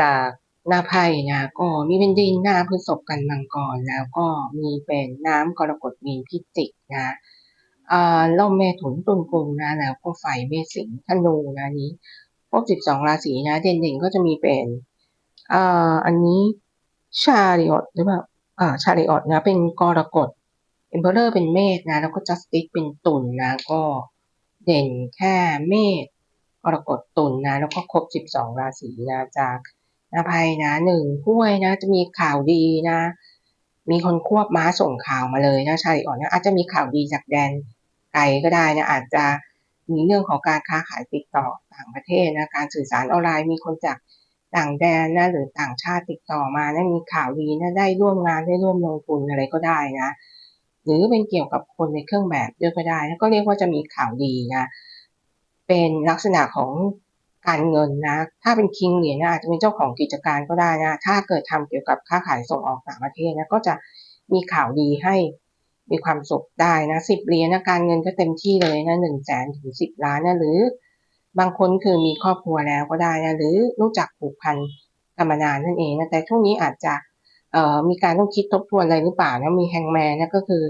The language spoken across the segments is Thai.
จากหน้าไพ่นะก็มีเป็นดินหน้าพฤษภกันมังกรแล้วก็มีเป็นน้ำกรกฎมีพิจิกนะอ่าล่มเมถุนตุลกุมนะแล้วก็ไฟเมษสิงธนูนะนี้พวกสิบสองราศีนะ เด่นๆก็จะมีเป็นอ่าอันนี้ชาริออตหรือเปล่าอ่าชาริออตนะ เป็นกรกฎเอ็มเพอเรอร์เป็นเมษนะ แล้วก็จัสติสเป็นตุลนะ ก็เด่นแค่เมษ กรกฎตุลนะ แล้วก็ครบสิบสองราศีนะจากนะภัยนะหนึ่งถ้วยนะ จะมีข่าวดีนะ มีคนควบม้าส่งข่าวมาเลยนะชาลิออนนะอาจจะมีข่าวดีจากแดนไกลก็ได้นะ อาจจะมีเรื่องของการค้าขายติดต่อต่างประเทศนะการสื่อสารออนไลน์มีคนจากต่างแดนนะหรือต่างชาติติดต่อมานะมีข่าวดีนะได้ร่วมงานได้ร่วมลงทุนอะไรก็ได้นะ หรือเป็นเกี่ยวกับคนในเครื่องแบบด้วยก็ได้นะก็เรียกว่าจะมีข่าวดีนะ เป็นลักษณะของการเงินนะ ถ้าเป็นคิงเหรียญนะอาจจะเป็นเจ้าของกิจการก็ได้นะ ถ้าเกิดทำเกี่ยวกับค้าขายส่งออกต่างประเทศนะก็จะมีข่าวดีให้มีความสุขได้นะสิบเหรียญนะการเงินก็เต็มที่เลยนะหนึ่งแสนถึงสิบล้านนะหรือบางคนคือมีครอบครัวแล้วก็ได้นะหรือรู้จักผูกพันกันมานานนั่นเองนะแต่ช่วงนี้อาจจะมีการต้องคิดทบทวนอะไรหรือเปล่านะมีแฮงแมนนะก็คือ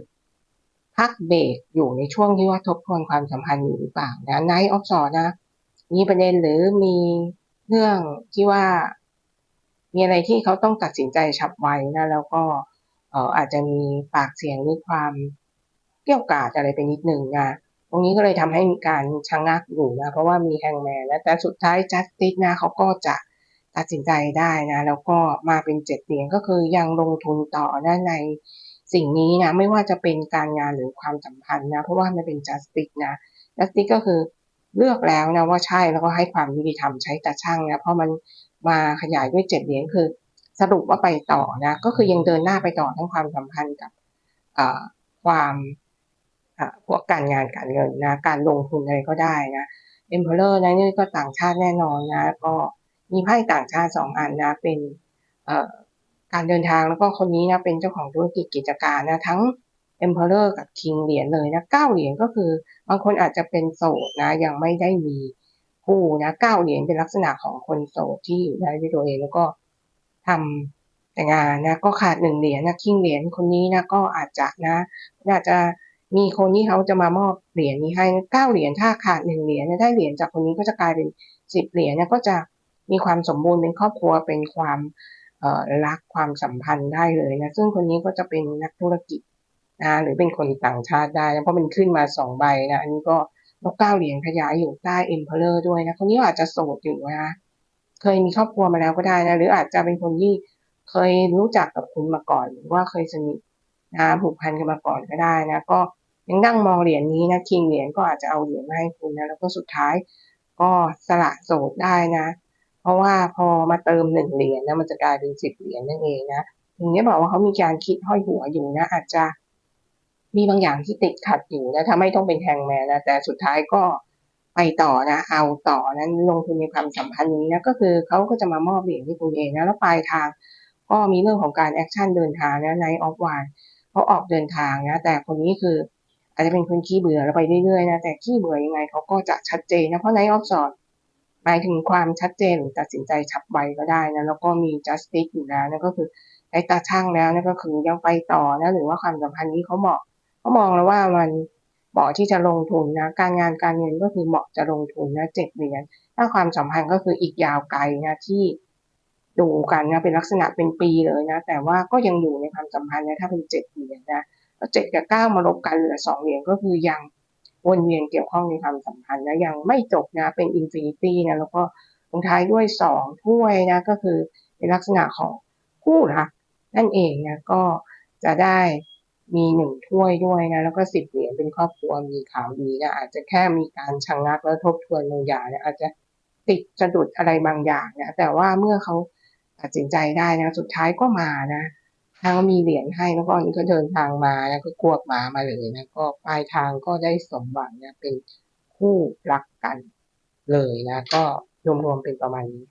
พักเบรกอยู่ในช่วงที่ว่าทบทวนความสัมพันธ์อยู่หรือเปล่านะไนท์ออฟซอนะ มีประเด็นหรือมีเรื่องที่ว่า มีอะไรที่เขาต้องตัดสินใจฉับไวนะ แล้วก็เอออาจจะมีปากเสียงหรือความเกี่ยวกาดอะไรไปนิดหนึ่งนะตรงนี้ก็เลยทำให้มีการชะงงักอยู่นะ เพราะว่ามีแฮงแมนนะแต่สุดท้ายจัสติสนะเขาก็จะตัดสินใจได้นะ แล้วก็มาเป็นเจ็ดเหรียญก็คือยังลงทุนต่อนะใน สิ่งนี้นะไม่ว่าจะเป็นการงานหรือความสัมพันธ์นะเพราะว่ามันเป็นจัสติสนะจัสติสก็คือเลือกแล้วนะว่าใช่แล้วก็ให้ความยุติธรรมใช้ตาช่างนะเพราะมันมาขยายด้วยเจ็ดเหรียญคือ สรุปว่าไปต่อนะก็คือยังเดินหน้าไปต่อทั้งความสัมพันธ์กับความพวกการงานการเงินนะการลงทุนอะไรก็ได้นะเอ็มเพลเลอร์นะนี่ก็ต่างชาติแน่นอนนะก็มีไพ่ต่างชาติสองอันนะเป็น การเดินทางแล้วก็คนนี้นะเป็นเจ้าของธุรกิจกิจการนะทั้ง Emperor กับ King เหรียญเลยนะเก้าเหรียญก็คือบางคนอาจจะเป็นโสดนะยังไม่ได้มีคู่นะเก้าเหรียญเป็นลักษณะของคนโสดที่อยู่ได้ด้วยตัวเองแล้วก็ทำแต่งานนะก็ขาดหนึ่งเหรียญนะคิงเหรียญคนนี้นะก็อาจจะนะอาจจะมีคนที่เขาจะมามอบเหรียญนี้ให้เก้าเหรียญถ้าขาดหนึ่งเหรียญได้เหรียญจากคนนี้ก็จะกลายเป็นสิบเหรียญนะก็จะมีความสมบูรณ์เป็นครอบครัวเป็นความ รักความสัมพันธ์ได้เลยนะซึ่งคนนี้ก็จะเป็นนักธุรกิจนะหรือเป็นคนต่างชาติได้นะเพราะมันขึ้นมาสองใบนะอันนี้ก็นกเก้าเหรียญขยายอยู่ใต้เอ็มเพลเลอร์ด้วยนะคนนี้อาจจะโสดอยู่นะเคยมีครอบครัวมาแล้วก็ได้นะหรืออาจจะเป็นคนที่เคยรู้จักกับคุณมาก่อน หรือว่าเคยสนิทนะผูกพันกันมาก่อนก็ได้นะก็ยังนั่งมองเหรียญนี้นะคิงเหรียญก็อาจจะเอาเหรียญมาให้คุณนะแล้วก็สุดท้ายก็สละโสดได้นะ เพราะว่าพอมาเติมหนึ่งเหรียญนะมันจะกลายเป็นสิบเหรียญนั่นเองนะถึงนี้บอกว่าเขามีการคิดห้อยหัวอยู่นะ อาจจะมีบางอย่างที่ติดขัดอยู่นะถ้าไม่ต้องเป็นแฮงแมนนะแต่สุดท้ายก็ไปต่อนะเอาต่อนั้นลงทุนในความสัมพันธ์นี้นะก็คือเขาก็จะมามอบเหรียญให้คุณเองนะแล้วปลายทาง ก็มีเรื่องของการแอคชั่นเดินทางนะในออฟวานเขาออกเดินทางนะ แต่คนนี้คืออาจจะเป็นคนขี้เบื่อแล้วไปเรื่อยๆนะแต่ขี้เบื่อยังไงเขาก็จะชัดเจนนะเพราะในออฟสอด หมายถึงความชัดเจนหรือตัดสินใจฉับไวก็ได้นะแล้วก็มี justice อยู่แล้วนั่นก็คือไอ้ตาช่างแล้วนั่นก็คือยังไปต่อนะหรือว่าความสัมพันธ์นี้เขาเหมาะเขามองแล้วว่ามันเหมาะที่จะลงทุนนะการงานการเงินก็คือเหมาะจะลงทุนนะเจ็ดเหรียญถ้าความสัมพันธ์ก็คืออีกยาวไกลนะที่ดูกันนะเป็นลักษณะเป็นปีเลยนะ แต่ว่าก็ยังอยู่ในความสัมพันธ์นะถ้าเป็นเจ็ดเหรียญนะแล้วเจ็ดกับเก้ามาลบกันเหลือสองเหรียญก็คือยัง วนเวียนเกี่ยวข้องในความสัมพันธ์นะยังไม่จบนะเป็นอินฟินิตี้นะแล้วก็ลงท้ายด้วยสองถ้วยนะก็คือเป็นลักษณะของคู่รักนั่นเองนะก็จะได้มีหนึ่งถ้วยด้วยนะแล้วก็สิบเหรียญเป็นครอบครัวมีข่าวดีนะอาจจะแค่มีการชะงงักแล้วทบทวนบางอย่างนะอาจจะติดสะดุดอะไรบางอย่างนะแต่ว่าเมื่อเขาตัดสินใจได้นะสุดท้ายก็มานะ ทั้งมีเหรียญให้แล้วก็อันนี้ก็เดินทางมาแล้วก็กวบมามาเลยนะก็ปลายทางก็ได้สมหวังนะเป็นคู่รักกันเลยนะ ก็รวมๆเป็นประมาณนี้